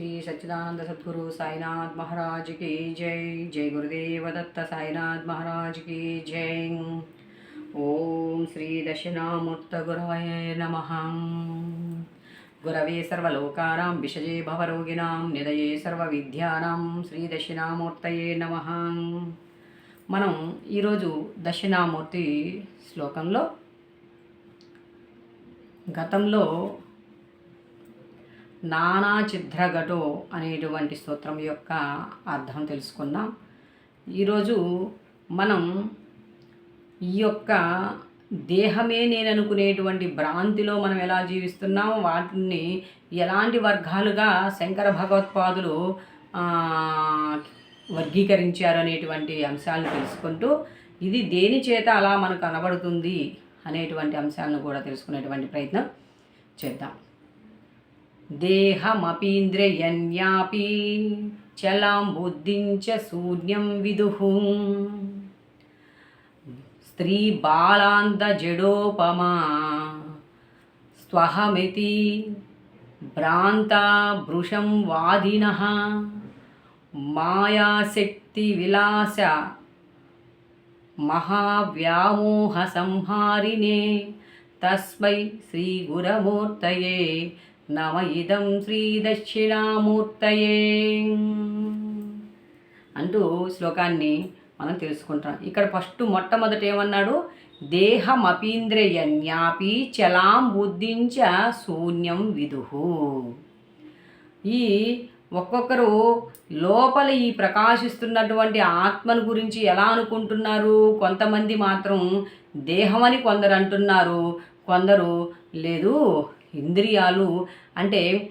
శ్రీ సచ్చిదానంద సద్గురు సాయినాథ్ మహారాజ్కి జై జై గురుదేవ దత్త సాయినాథ్ మహారాజ్కి జై ఓం శ్రీ దక్షిణామూర్త గురవయ నమ గురవే సర్వలోకానాం విషజే భవరోగిణాం నిదయే సర్వవిద్యానాం శ్రీ దక్షిణామూర్తయే నమ మనం ఈరోజు దక్షిణామూర్తి శ్లోకంలో గతంలో నానాచిద్రఘటో అనేటువంటి స్తోత్రం యొక్క అర్థం తెలుసుకున్నాం ఈరోజు మనం ఈ యొక్క దేహమే నేను అనుకునేటువంటి భ్రాంతిలో మనం ఎలా జీవిస్తున్నాం వాటిని ఎలాంటి వర్గాలుగా శంకర భగవత్పాదులు వర్గీకరించారు అనేటువంటి అంశాలను తెలుసుకుంటూ ఇది దేని చేత అలా మనకు కనబడుతుంది అనేటువంటి అంశాలను కూడా తెలుసుకునేటువంటి ప్రయత్నం చేద్దాం. దేహమపీంద్రియన్యాపీ చలాం బుద్ధించ శూన్యం విదుః. స్త్రీ బాలాంత జడోపమా స్వహమితి భ్రాంత భృశం వాదిన మాయాశక్తి విలాస మహావ్యామోహ సంహారిణే తస్మై శ్రీ గురమూర్తయే నమ ఇదం శ్రీ దక్షిణామూర్తయే అంటూ శ్లోకాన్ని మనం తెలుసుకుంటాం. ఇక్కడ ఫస్ట్ మొట్టమొదట ఏమన్నాడు? దేహమపీంద్రియన్యాపి చలాం బుద్ధించ శూన్యం విదుహు ఈ ఒక్కొక్కరు లోపల ఈ ప్రకాశిస్తున్నటువంటి ఆత్మను గురించి ఎలా అనుకుంటున్నారు? కొంతమంది మాత్రం దేహమని కొందరు అంటున్నారు. కొందరు లేదు ఇంద్రియాలు అంటే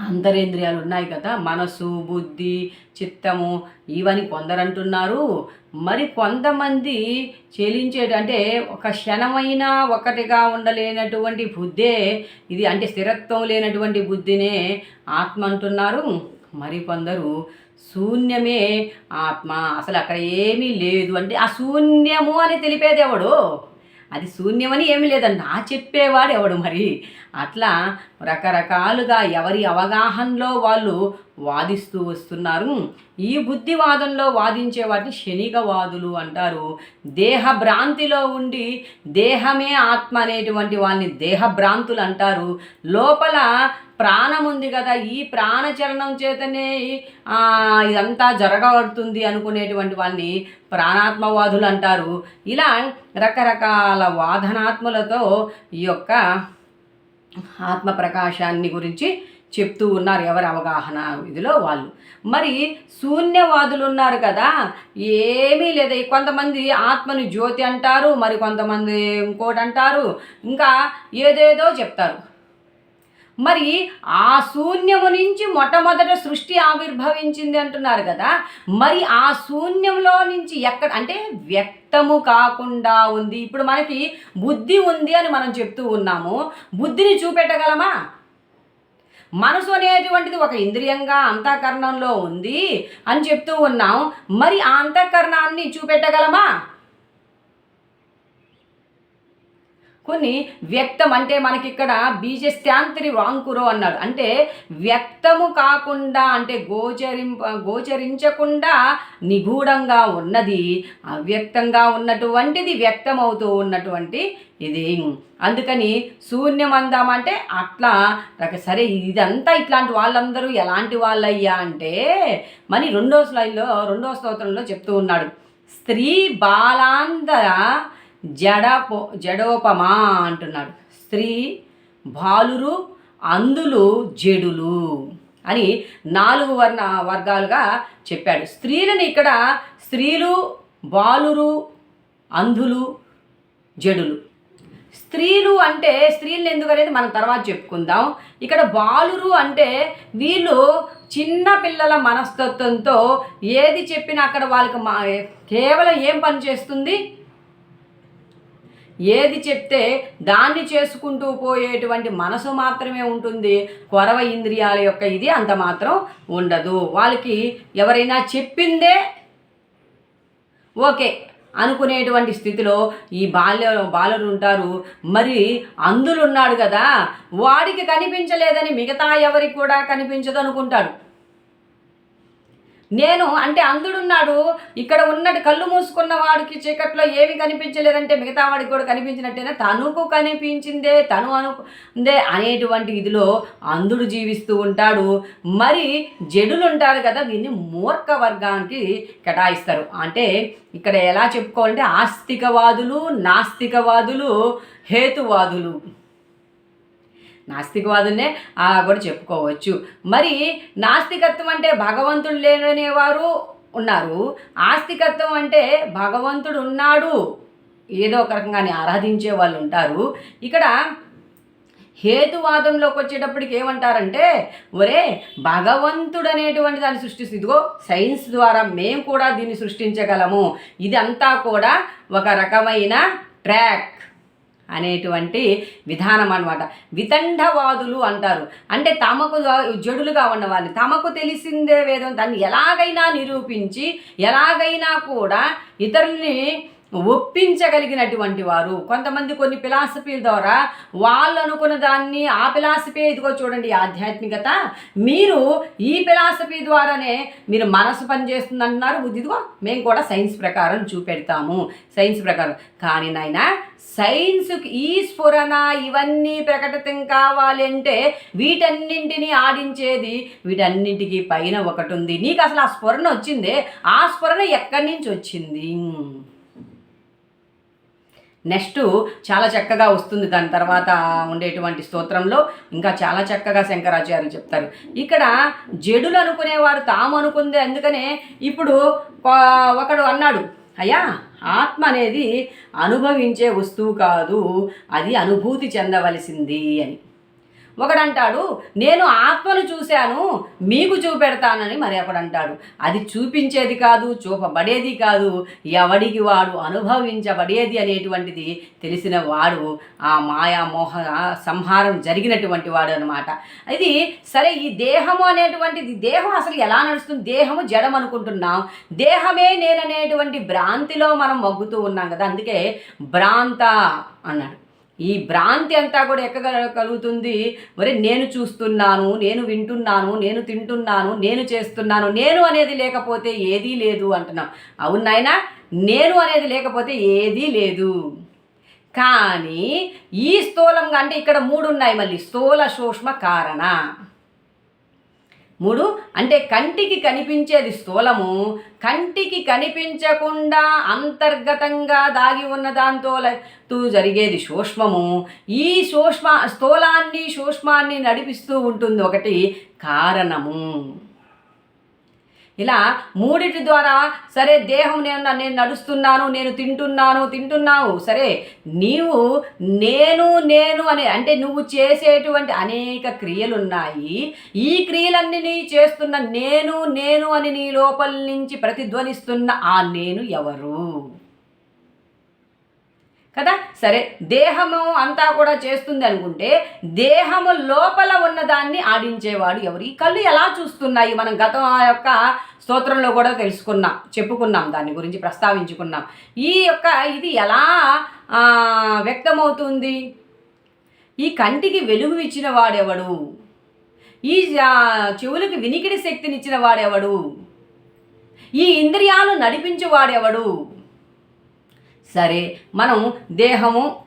అంతరేంద్రియాలు ఉన్నాయి కదా. మనసు బుద్ధి చిత్తము ఇవని కొందరంటున్నారు. మరి కొంతమంది చెలించే అంటే ఒక క్షణమైనా ఒకటిగా ఉండలేనటువంటి బుద్ధే ఇది అంటే స్థిరత్వం లేనటువంటి బుద్ధినే ఆత్మ అంటున్నారు మరి కొందరు శూన్యమే ఆత్మ. అసలు అక్కడ ఏమీ లేదు. అంటే ఆ శూన్యము అని తెలిపేది ఎవడు అది శూన్యమని ఏమీ లేదండి. నా చెప్పేవాడు ఎవడు మరి? అట్లా రకరకాలుగా ఎవరి అవగాహనలో వాళ్ళు వాదిస్తూ వస్తున్నారు. ఈ బుద్ధివాదంలో వాదించే వాటిని శనిగవాదులు అంటారు. దేహ భ్రాంతిలో ఉండి దేహమే ఆత్మ అనేటువంటి వాళ్ళని దేహభ్రాంతులు అంటారు. లోపల ప్రాణం ఉంది కదా ఈ ప్రాణచలనం చేతనే ఇదంతా జరగబడుతుంది అనుకునేటువంటి వాళ్ళని ప్రాణాత్మవాదులు అంటారు. ఇలా రకరకాల వాదనాత్మలతో ఈ యొక్క ఆత్మ ప్రకాశాన్ని గురించి చెప్తూ ఉన్నారు. ఎవరి అవగాహన ఇదిలో వాళ్ళు. మరి శూన్యవాదులు ఉన్నారు కదా. ఏమీ లేదు. కొంతమంది ఆత్మని జ్యోతి అంటారు మరి కొంతమంది ఇంకోటి అంటారు. ఇంకా ఏదేదో చెప్తారు. మరి ఆ శూన్యము నుంచి మొట్టమొదట సృష్టి ఆవిర్భవించింది అంటున్నారు కదా. మరి ఆ శూన్యంలో నుంచి ఎక్కడ అంటే వ్యక్తము కాకుండా ఉంది. ఇప్పుడు మనకి బుద్ధి ఉంది అని మనం చెప్తూ ఉన్నాము. బుద్ధిని చూపెట్టగలమా? మనసు అనేటువంటిది ఒక ఇంద్రియంగా అంతఃకరణంలో ఉంది అని చెప్తూ ఉన్నాం. మరి ఆ అంతఃకరణాన్ని చూపెట్టగలమా? కొన్ని వ్యక్తం అంటే మనకి ఇక్కడ బీజస్థాంతరి వాంకురో అన్నాడు. అంటే వ్యక్తము కాకుండా అంటే గోచరింప గోచరించకుండా నిగూఢంగా ఉన్నది అవ్యక్తంగా ఉన్నటువంటిది వ్యక్తమవుతూ ఉన్నటువంటి ఇది. అందుకని శూన్యం అందామంటే అట్లా. సరే ఇదంతా ఇట్లాంటి వాళ్ళందరూ ఎలాంటి వాళ్ళయ్యా అంటే మరి రెండో స్లైడ్లో రెండో స్తోత్రంలో చెప్తూ ఉన్నాడు. స్త్రీ బాలాంధ జడపో జడోపమా అంటున్నాడు. స్త్రీ బాలురు అందులు జడులు అని నాలుగు వర్ణ వర్గాలుగా చెప్పాడు. స్త్రీలను ఇక్కడ స్త్రీలు బాలురు అంధులు జడులు. స్త్రీలు అంటే స్త్రీలను ఎందుకు అనేది మనం తర్వాత చెప్పుకుందాం. ఇక్కడ బాలురు అంటే వీళ్ళు చిన్న పిల్లల మనస్తత్వంతో ఏది చెప్పినా అక్కడ వాళ్ళకి మా కేవలం ఏం పని చేస్తుంది? ఏది చెప్తే దాన్ని చేసుకుంటూ పోయేటువంటి మనసు మాత్రమే ఉంటుంది. కొరవ ఇంద్రియాల యొక్క ఇది అంత మాత్రం ఉండదు. వాళ్ళకి ఎవరైనా చెప్పిందే ఓకే అనుకునేటువంటి స్థితిలో ఈ బాల్య బాలురు ఉంటారు. మరి అందులున్నాడు కదా. వాడికి కనిపించలేదని మిగతా ఎవరికి కూడా కనిపించదు అనుకుంటాడు. నేను అంటే అందుడున్నాడు ఇక్కడ ఉన్నట్టు కళ్ళు మూసుకున్న వాడికి చీకట్లో ఏమి కనిపించలేదంటే మిగతా వాడికి కూడా కనిపించినట్టేనా? తనుకు కనిపించిందే తను అనుకుందే అనేటువంటి ఇదిలో అందుడు జీవిస్తూ ఉంటాడు. మరి జడులు ఉంటారు కదా దీన్ని మూర్ఖ వర్గానికి కేటాయిస్తారు. అంటే ఇక్కడ ఎలా చెప్పుకోవాలంటే ఆస్తికవాదులు నాస్తికవాదులు హేతువాదులు. నాస్తికవాదులనే అలా కూడా చెప్పుకోవచ్చు. మరి నాస్తికత్వం అంటే భగవంతుడు లేననేవారు ఉన్నారు. ఆస్తికత్వం అంటే భగవంతుడు ఉన్నాడు. ఏదో ఒక రకంగానే ఆరాధించే వాళ్ళు ఉంటారు. ఇక్కడ హేతువాదంలోకి వచ్చేటప్పటికి ఏమంటారంటే ఒరే భగవంతుడు అనేటువంటి దాన్ని సృష్టిస్తుంది ఇదిగో సైన్స్ ద్వారా మేము కూడా దీన్ని సృష్టించగలము. ఇదంతా కూడా ఒక రకమైన ట్రాక్. అనేటువంటి విధానం అనమాట వితండవాదులు అంటారు. అంటే తమకు జడులుగా ఉన్నవాళ్ళు తమకు తెలిసిందే వేదం. దాన్ని ఎలాగైనా నిరూపించి ఎలాగైనా కూడా ఇతరుల్ని ఒప్పించగలిగినటువంటి వారు. కొంతమంది కొన్ని ఫిలాసఫీల ద్వారా వాళ్ళు అనుకున్న దాన్ని ఆ ఫిలాసఫీ ఇదిగో చూడండి ఆధ్యాత్మికత. మీరు ఈ ఫిలాసఫీ ద్వారానే మీరు మనసు పనిచేస్తుంది అంటున్నారు ఇదిగో మేము కూడా సైన్స్ ప్రకారం చూపెడతాము. సైన్స్ ప్రకారం. కానీ నాయన సైన్స్కి ఈ స్ఫురణ ఇవన్నీ ప్రకటితం కావాలి అంటే వీటన్నింటినీ ఆడించేది వీటన్నింటికి పైన ఒకటి ఉంది నీకు అసలు ఆ స్ఫురణ వచ్చిందే? ఆ స్ఫురణ ఎక్కడి నుంచి వచ్చింది? నెక్స్ట్ చాలా చక్కగా వస్తుంది. దాని తర్వాత ఉండేటువంటి స్తోత్రంలో ఇంకా చాలా చక్కగా శంకరాచార్యులు చెప్తారు. ఇక్కడ జడులు అనుకునేవారు తాము అనుకుందే అందుకనే ఇప్పుడు ఒకడు అన్నాడు అయ్యా ఆత్మ అనేది అనుభవించే వస్తువు కాదు అది అనుభూతి చెందవలసింది అని. ఒకడంటాడు నేను ఆత్మను చూశాను మీకు చూపెడతానని మరి ఒకడంటాడు అది చూపించేది కాదు చూపబడేది కాదు ఎవడికి వాడు అనుభవించబడేది అనేటువంటిది తెలిసిన వాడు ఆ మాయా మోహ సంహారం జరిగినటువంటి వాడు అనమాట ఇది సరే ఈ దేహము అనేటువంటిది దేహం అసలు ఎలా నడుస్తుంది? దేహము జడం అనుకుంటున్నాం. దేహమే నేననేటువంటి భ్రాంతిలో మనం మగ్గుతూ ఉన్నాం కదా అందుకే భ్రాంత అన్నాడు. ఈ భ్రాంతి అంతా కూడా ఎక్కగలుగుతుంది మరి నేను చూస్తున్నాను నేను వింటున్నాను నేను తింటున్నాను నేను చేస్తున్నాను నేను అనేది లేకపోతే ఏదీ లేదు అంటున్నాం. అవునాయనా నేను అనేది లేకపోతే ఏదీ లేదు. కానీ ఈ స్థూలంగా అంటే ఇక్కడ మూడు ఉన్నాయి మళ్ళీ. స్థూల సూక్ష్మ కారణ. మూడు అంటే కంటికి కనిపించేది స్థూలము. కంటికి కనిపించకుండా అంతర్గతంగా దాగి ఉన్న దాంతో జరిగేది సూక్ష్మము. ఈ సూక్ష్మ స్థూలాన్ని సూక్ష్మాన్ని నడిపిస్తూ ఉంటుంది ఒకటి కారణము. ఇలా మూడిటి ద్వారా సరే దేహం నేను నేను నడుస్తున్నాను నేను తింటున్నాను తింటున్నావు. సరే నీవు నేను నేను అనే అంటే నువ్వు చేసేటువంటి అనేక క్రియలు ఉన్నాయి ఈ క్రియలన్నీ చేస్తున్న నేను నేను అని నీ లోపల నుంచి ప్రతిధ్వనిస్తున్న ఆ నేను ఎవరు? కదా? సరే దేహము అంతా కూడా చేస్తుంది అనుకుంటే దేహము లోపల ఉన్నదాన్ని ఆడించేవాడు ఎవరు? ఈ కళ్ళు ఎలా చూస్తున్నాయి? మనం గతం యొక్క స్తోత్రంలో కూడా తెలుసుకున్నాం చెప్పుకున్నాం దాని గురించి ప్రస్తావించుకున్నాం. ఈ యొక్క ఇది ఎలా వ్యక్తమవుతుంది? ఈ కంటికి వెలుగు ఇచ్చిన వాడెవడు? ఈ చెవులకు వినికిడి శక్తినిచ్చిన వాడెవడు? ఈ ఇంద్రియాలు నడిపించేవాడెవడు సరే మనం దేహము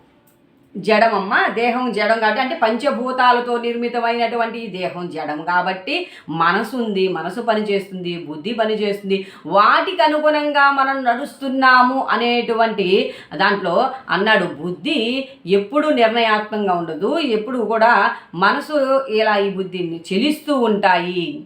జడమమ్మ దేహం జడం కాబట్టి అంటే పంచభూతాలతో నిర్మితమైనటువంటి దేహం జడం కాబట్టి మనసు ఉంది మనసు పనిచేస్తుంది బుద్ధి పనిచేస్తుంది. వాటికి అనుగుణంగా మనం నడుస్తున్నాము అనేటువంటి దాంట్లో అన్నాడు బుద్ధి ఎప్పుడు నిర్ణయాత్మకంగా ఉండదు. ఎప్పుడు కూడా మనసు ఇలా ఈ బుద్ధిని చెలిస్తూ ఉంటాయి.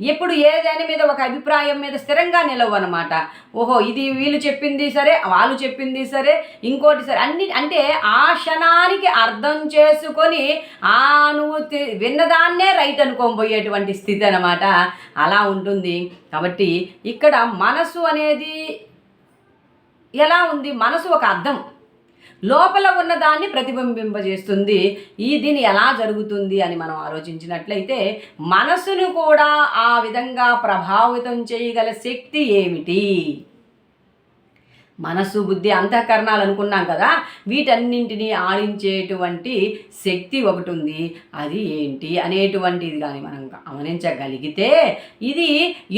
ఎప్పుడు దాని మీద ఒక అభిప్రాయం మీద స్థిరంగా నిలవనమాట. ఓహో ఇది వీళ్ళు చెప్పింది సరే వాళ్ళు చెప్పింది సరే ఇంకోటి సరే అన్ని అంటే ఆ క్షణానికి అర్థం చేసుకొని ఆ నువ్వు విన్నదాన్నే రైట్ అనుకోబోయేటువంటి స్థితి అనమాట అలా ఉంటుంది. కాబట్టి ఇక్కడ మనసు అనేది ఎలా ఉంది? మనసు ఒక అర్థం. లోపల ఉన్నదాన్ని ప్రతిబింబింపజేస్తుంది. ఈ దీని ఎలా జరుగుతుంది అని మనం ఆలోచించినట్లయితే మనసును కూడా ఆ విధంగా ప్రభావితం చేయగల శక్తి ఏమిటి? మనసు బుద్ధి అంతఃకరణాలు అనుకున్నాం కదా వీటన్నింటినీ ఆడించేటువంటి శక్తి ఒకటి ఉంది. అది ఏంటి అనేటువంటిది కానీ మనం గమనించగలిగితే ఇది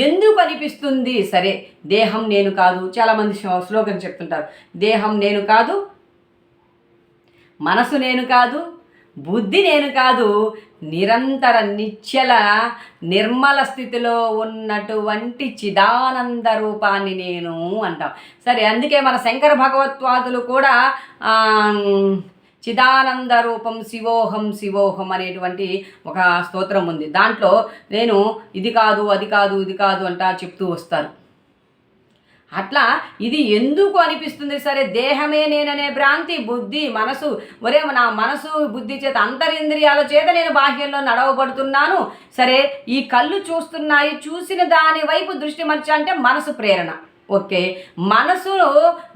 ఎందుకు అనిపిస్తుంది? సరే దేహం నేను కాదు. చాలామంది శ్లోకం చెప్తుంటారు. దేహం నేను కాదు మనసు నేను కాదు బుద్ధి నేను కాదు నిరంతర నిశ్చల నిర్మల స్థితిలో ఉన్నటువంటి చిదానంద రూపాన్ని నేను అంటాం. సరే అందుకే మన శంకర భగవత్వాదులు కూడా చిదానంద రూపం శివోహం శివోహం అనేటువంటి ఒక స్తోత్రం ఉంది. దాంట్లో నేను ఇది కాదు అది కాదు ఇది కాదు అంటా చెప్తూ వస్తారు. అట్లా ఇది ఎందుకు అనిపిస్తుంది సరే దేహమే నేననే భ్రాంతి బుద్ధి మనసు. ఒరే నా మనసు బుద్ధి చేత అంతరింద్రియాల చేత నేను బాహ్యంలో నడవబడుతున్నాను. సరే ఈ కళ్ళు చూస్తున్నాయి చూసిన దాని వైపు దృష్టి మర్చ అంటే మనసు ప్రేరణ. ఓకే మనసు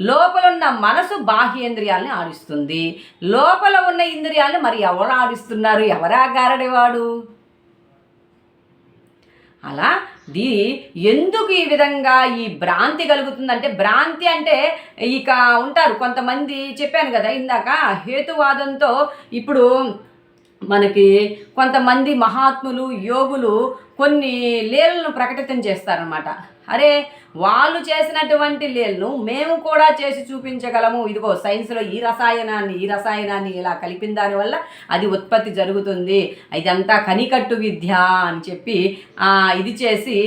లోపలున్న మనసు బాహ్యేంద్రియాలని ఆడిస్తుంది. లోపల ఉన్న ఇంద్రియాలను మరి ఎవరు ఆడిస్తున్నారు? ఎవరా గారడివాడు? అలా దీ ఎందుకు ఈ విధంగా ఈ భ్రాంతి కలుగుతుందంటే భ్రాంతి అంటే ఇక ఉంటారు కొంతమంది చెప్పాను కదా ఇందాక హేతువాదంతో ఇప్పుడు మనకి కొంతమంది మహాత్ములు యోగులు కొన్ని లీలలను ప్రకటితం చేస్తారనమాట అరే వాళ్ళు చేసినటువంటి లీలను మేము కూడా చేసి చూపించగలము. ఇదిగో సైన్స్లో ఈ రసాయనాన్ని ఈ రసాయనాన్ని ఇలా కలిపిన దానివల్ల అది ఉత్పత్తి జరుగుతుంది. ఇదంతా కనికట్టు విద్య అని చెప్పి ఇది చేసి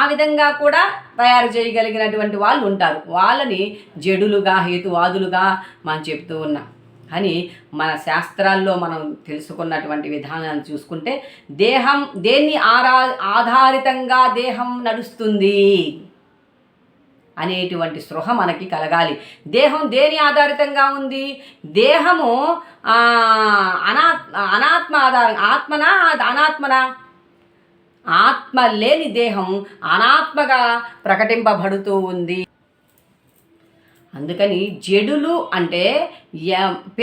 ఆ విధంగా కూడా తయారు చేయగలిగినటువంటి వాళ్ళు ఉంటారు. వాళ్ళని జడులుగా హేతువాదులుగా మనం చెప్తూ ఉన్నాం. అని మన శాస్త్రాల్లో మనం తెలుసుకున్నటువంటి విధానాన్ని చూసుకుంటే దేహం దేన్ని ఆరా ఆధారితంగా దేహం నడుస్తుంది అనేటువంటి స్పృహ మనకి కలగాలి. దేహం దేని ఆధారితంగా ఉంది? దేహము అనా అనాత్మ ఆధార ఆత్మనా అనాత్మనా? ఆత్మ లేని దేహం అనాత్మగా ప్రకటింపబడుతూ ఉంది. అందుకని జడులు అంటే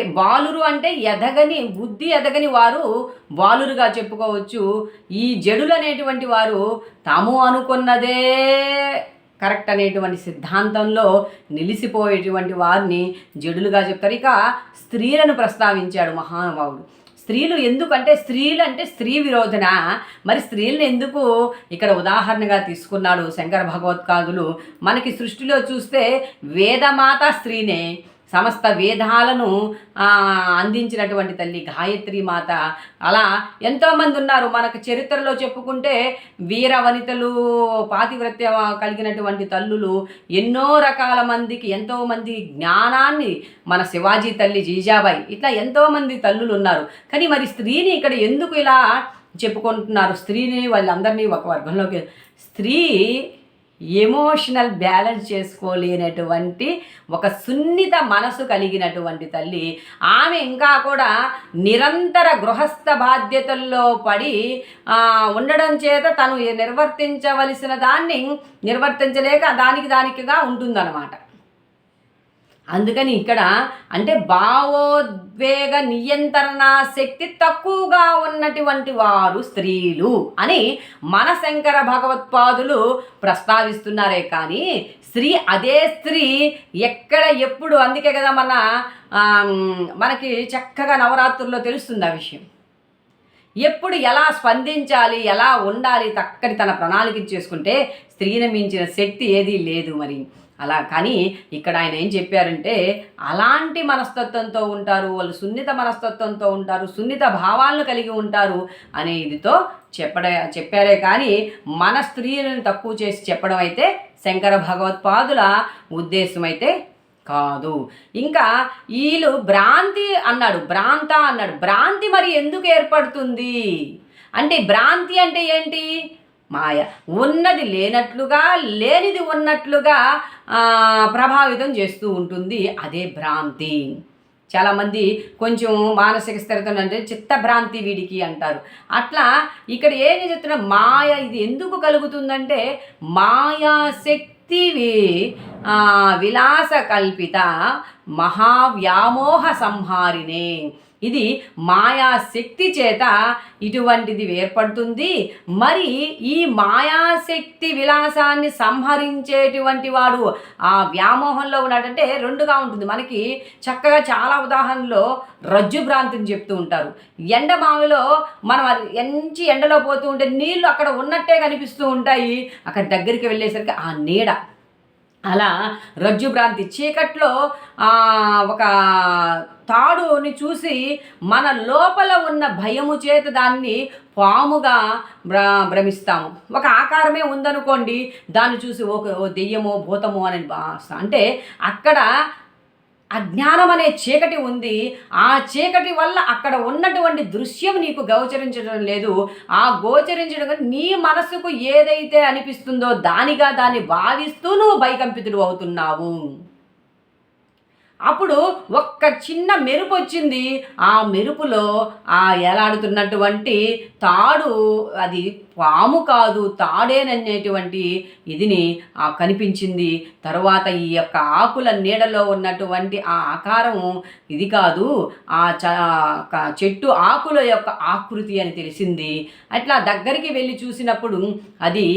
బాలురు అంటే ఎదగని బుద్ధి ఎదగని వారు బాలురుగా చెప్పుకోవచ్చు. ఈ జడులు అనేటువంటి వారు తాము అనుకున్నదే కరెక్ట్ అనేటువంటి సిద్ధాంతంలో నిలిసిపోయేటువంటి వారిని జడులుగా చెప్తారు. ఇక స్త్రీలను ప్రస్తావించాడు మహానుభావుడు. స్త్రీలు ఎందుకంటే స్త్రీలు అంటే స్త్రీ విరోధన? మరి స్త్రీలను ఎందుకు ఇక్కడ ఉదాహరణగా తీసుకున్నాడు శంకర భగవత్పాదులు? మనకి సృష్టిలో చూస్తే వేదమాత స్త్రీనే. సమస్త వేదాలను అందించినటువంటి తల్లి గాయత్రి మాత. అలా ఎంతోమంది ఉన్నారు. మనకు చరిత్రలో చెప్పుకుంటే వీర వనితలు పాతివ్రత్య కలిగినటువంటి తల్లులు ఎన్నో రకాల మందికి ఎంతోమంది జ్ఞానాన్ని మన శివాజీ తల్లి జీజాబాయి. ఇట్లా ఎంతోమంది తల్లులు ఉన్నారు. కానీ మరి స్త్రీని ఇక్కడ ఎందుకు ఇలా చెప్పుకుంటున్నారు? స్త్రీని వాళ్ళందరినీ ఒక వర్గంలోకి స్త్రీ ఎమోషనల్ బ్యాలెన్స్ చేసుకోలేనటువంటి ఒక సున్నిత మనసు కలిగినటువంటి తల్లి ఆమె ఇంకా కూడా నిరంతర గృహస్థ బాధ్యతల్లో పడి ఉండడం చేత తను నిర్వర్తించవలసిన దాన్ని నిర్వర్తించలేక దానికి దానికిగా ఉంటుందన్నమాట. అందుకని ఇక్కడ అంటే భావోద్వేగ నియంత్రణ శక్తి తక్కువగా ఉన్నటువంటి వారు స్త్రీలు అని మన శంకర భగవత్పాదులు ప్రస్తావిస్తున్నారే కానీ స్త్రీ అదే స్త్రీ ఎక్కడ ఎప్పుడు అందుకే కదా మన మనకి చక్కగా నవరాత్రుల్లో తెలుస్తుంది ఆ విషయం. ఎప్పుడు ఎలా స్పందించాలి ఎలా ఉండాలి తక్కడి తన ప్రణాళిక చేసుకుంటే స్త్రీని మించిన శక్తి ఏదీ లేదు మరి. అలా కానీ ఇక్కడ ఆయన ఏం చెప్పారంటే అలాంటి మనస్తత్వంతో ఉంటారు వాళ్ళు సున్నిత మనస్తత్వంతో ఉంటారు సున్నిత భావాలను కలిగి ఉంటారు అనే ఇదితో చెప్పడ చెప్పారే. కానీ మన స్త్రీలను తక్కువ చేసి చెప్పడం అయితే శంకర భగవత్పాదుల ఉద్దేశం అయితే కాదు. ఇంకా వీళ్ళు భ్రాంతి అన్నాడు భ్రాంత అన్నాడు. భ్రాంతి మరి ఎందుకు ఏర్పడుతుంది? అంటే భ్రాంతి అంటే ఏంటి? మాయ. ఉన్నది లేనట్లుగా లేనిది ఉన్నట్లుగా ప్రభావితం చేస్తూ ఉంటుంది. అదే భ్రాంతి. చాలామంది కొంచెం మానసిక స్థిరత అంటే చిత్తభ్రాంతి వీడికి అంటారు. అట్లా ఇక్కడ ఏమి చెప్తున్నా మాయ ఇది ఎందుకు కలుగుతుందంటే మాయా శక్తి విలాస కల్పిత మహావ్యామోహ సంహారినే ఇది మాయాశక్తి చేత ఇటువంటిది ఏర్పడుతుంది. మరి ఈ మాయాశక్తి విలాసాన్ని సంహరించేటువంటి వాడు ఆ వ్యామోహంలో ఉన్నాడంటే రెండుగా ఉంటుంది. మనకి చక్కగా చాలా ఉదాహరణలో రజ్జు భ్రాంతిని చెప్తూ ఉంటారు. ఎండమావిలో మనం అది ఎంచి ఎండలో పోతూ ఉంటే నీళ్ళు అక్కడ ఉన్నట్టే కనిపిస్తూ ఉంటాయి. అక్కడ దగ్గరికి వెళ్ళేసరికి ఆ నీడ అలా రజ్జు భ్రాంతి చీకట్లో ఒక తాడుని చూసి మన లోపల ఉన్న భయము చేత దాన్ని పాముగా భ్ర భ్రమిస్తాము. ఒక ఆకారమే ఉందనుకోండి దాన్ని చూసి ఒక ఓ దెయ్యమో భూతమో అని అంటే అక్కడ అజ్ఞానం అనే చీకటి ఉంది. ఆ చీకటి వల్ల అక్కడ ఉన్నటువంటి దృశ్యం నీకు గోచరించడం లేదు. ఆ గోచరించడం నీ మనసుకు ఏదైతే అనిపిస్తుందో దానిగా దాన్ని భావిస్తూ నువ్వు భయకంపితుడు అవుతున్నావు. అప్పుడు ఒక్క చిన్న మెరుపు వచ్చింది. ఆ మెరుపులో ఆ ఎలాడుతున్నటువంటి తాడు అది పాము కాదు తాడేననేటువంటి ఇదిని ఆ కనిపించింది. తర్వాత ఈ యొక్క ఆకుల నీడలో ఉన్నటువంటి ఆ ఆకారం ఇది కాదు ఆ చ చెట్టు ఆకుల యొక్క ఆకృతి అని తెలిసింది. అట్లా దగ్గరికి వెళ్ళి చూసినప్పుడు అది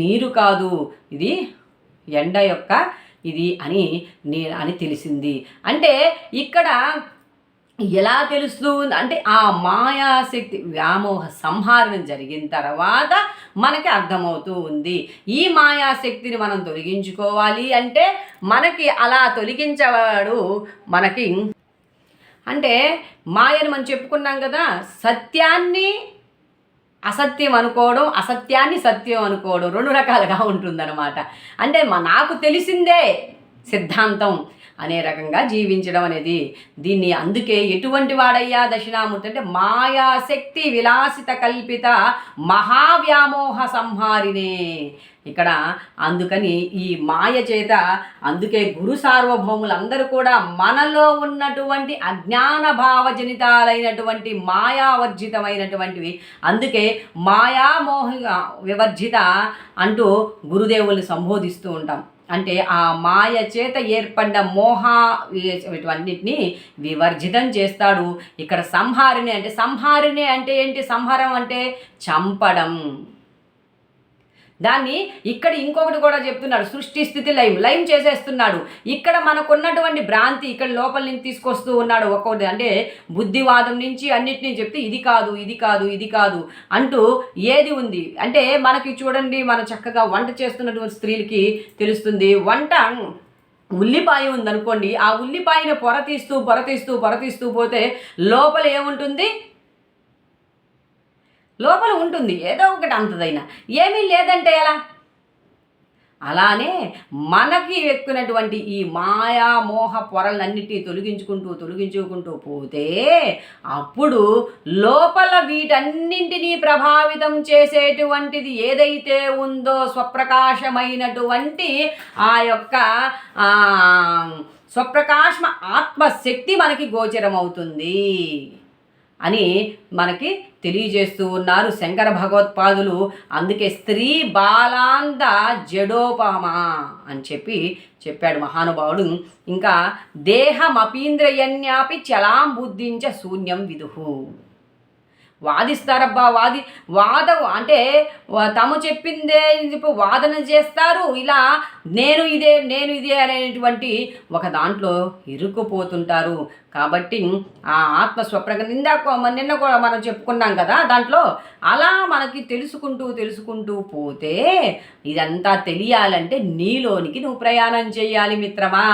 నీరు కాదు ఇది ఎండ యొక్క ఇది అని నే అని తెలిసింది. అంటే ఇక్కడ ఎలా తెలుస్తూ ఉంది? అంటే ఆ మాయాశక్తి వ్యామోహ సంహారణం జరిగిన తర్వాత మనకి అర్థమవుతూ ఉంది. ఈ మాయాశక్తిని మనం తొలగించుకోవాలి అంటే మనకి అలా తొలగించేవాడు మనకి అంటే మాయని మనం చెప్పుకున్నాం కదా సత్యాన్ని అసత్యం అనుకోవడం అసత్యాన్ని సత్యం అనుకోవడం రెండు రకాలుగా ఉంటుందన్నమాట. అంటే మా నాకు తెలిసిందే సిద్ధాంతం. అనే రకంగా జీవించడం అనేది దీన్ని అందుకే ఎటువంటి వాడయ్యా దక్షిణామూర్తి అంటే మాయాశక్తి విలాసిత కల్పిత మహావ్యామోహ సంహారినే ఇక్కడ అందుకని ఈ మాయ చేత అందుకే గురు సార్వభౌములందరూ కూడా మనలో ఉన్నటువంటి అజ్ఞాన భావజనితాలైనటువంటి మాయావర్జితమైనటువంటివి. అందుకే మాయామోహ వివర్జిత అంటూ గురుదేవుల్ని సంబోధిస్తూ ఉంటాం. అంటే ఆ మాయ చేత ఏర్పడిన మోహ వీటన్నిటిని వివర్జితం చేస్తాడు. ఇక్కడ సంహారిణి అంటే సంహారిణి అంటే ఏంటి? సంహారం అంటే చంపడం. దాన్ని ఇక్కడ ఇంకొకటి కూడా చెప్తున్నాడు సృష్టి స్థితి లయం లయం చేసేస్తున్నాడు. ఇక్కడ మనకున్నటువంటి భ్రాంతి ఇక్కడ లోపల నుంచి తీసుకొస్తూ ఉన్నాడు ఒక్కొక్కటి. అంటే బుద్ధివాదం నుంచి అన్నిటినీ చెప్తే ఇది కాదు ఇది కాదు ఇది కాదు అంటూ ఏది ఉంది? అంటే మనకి చూడండి మనం చక్కగా వంట చేస్తున్నటువంటి స్త్రీలకి తెలుస్తుంది వంట ఉల్లిపాయ ఉందనుకోండి ఆ ఉల్లిపాయని పొర తీస్తూ పొర తీస్తూ పొర తీస్తూ పోతే లోపల ఏముంటుంది? లోపల ఉంటుంది ఏదో ఒకటి అంతదైనా. ఏమీ లేదంటే ఎలా? అలానే మనకి ఎక్కునటువంటి ఈ మాయా మోహ పొరలన్నిటినీ తొలగించుకుంటూ తొలగించుకుంటూ పోతే అప్పుడు లోపల వీటన్నింటినీ ప్రభావితం చేసేటువంటిది ఏదైతే ఉందో స్వప్రకాశమైనటువంటి ఆ యొక్క ఆ, స్వప్రకాశమ ఆత్మశక్తి మనకి గోచరమవుతుంది. అని మనకి తెలియజేస్తూ ఉన్నారు శంకర భగవత్పాదులు. అందుకే స్త్రీ బాలాంద జడోపమా అని చెప్పి చెప్పాడు మహానుభావుడు. ఇంకా దేహమపీంద్రయన్యాపి చలాం బుద్ధించ శూన్యం విదుహు వాదిస్తారబ్బా వాది వాద అంటే తాము చెప్పిందే అని చెప్పి వాదన చేస్తారు. ఇలా నేను ఇదే నేను ఇదే అనేటువంటి ఒక దాంట్లో ఇరుక్కుపోతుంటారు. కాబట్టి ఆ ఆత్మ స్వప్రక ఇందాక నిన్న కూడా మనం చెప్పుకున్నాం కదా దాంట్లో అలా మనకి తెలుసుకుంటూ తెలుసుకుంటూ పోతే ఇదంతా తెలియాలంటే నీలోనికి నువ్వు ప్రయాణం చేయాలి మిత్రమా.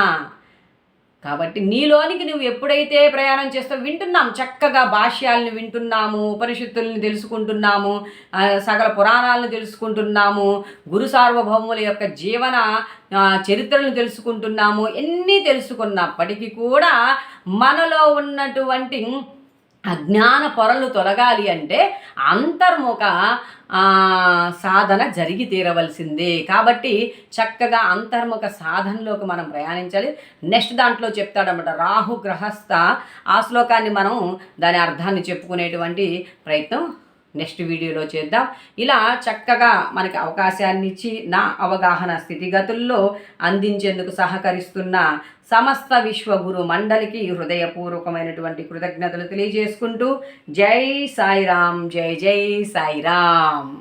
కాబట్టి నీలోనికి నువ్వు ఎప్పుడైతే ప్రయాణం చేస్తావు వింటున్నాం చక్కగా భాష్యాలను వింటున్నాము ఉపనిషత్తుల్ని తెలుసుకుంటున్నాము సకల పురాణాలను తెలుసుకుంటున్నాము గురు సార్వభౌముల యొక్క జీవన చరిత్రలను తెలుసుకుంటున్నాము ఎన్ని తెలుసుకున్నప్పటికీ కూడా మనలో ఉన్నటువంటి అజ్ఞాన పొరలు తొలగాలి అంటే అంతర్ముఖ సాధన జరిగి తీరవలసిందే. కాబట్టి చక్కగా అంతర్ముఖ సాధనలోకి మనం ప్రయాణించాలి. నెక్స్ట్ దాంట్లో చెప్తాడనమాట రాహు గ్రహస్థ. ఆ శ్లోకాన్ని మనం దాని అర్థాన్ని చెప్పుకునేటువంటి ప్రయత్నం నెక్స్ట్ వీడియోలో చేద్దాం. ఇలా చక్కగా మనకి అవకాశాన్ని ఇచ్చి నా అవగాహన స్థితిగతుల్లో అందించేందుకు సహకరిస్తున్న సమస్త విశ్వగురు మండలికి హృదయపూర్వకమైనటువంటి కృతజ్ఞతలు తెలియజేసుకుంటూ జై సాయిరామ్ జై జై సాయిరామ్.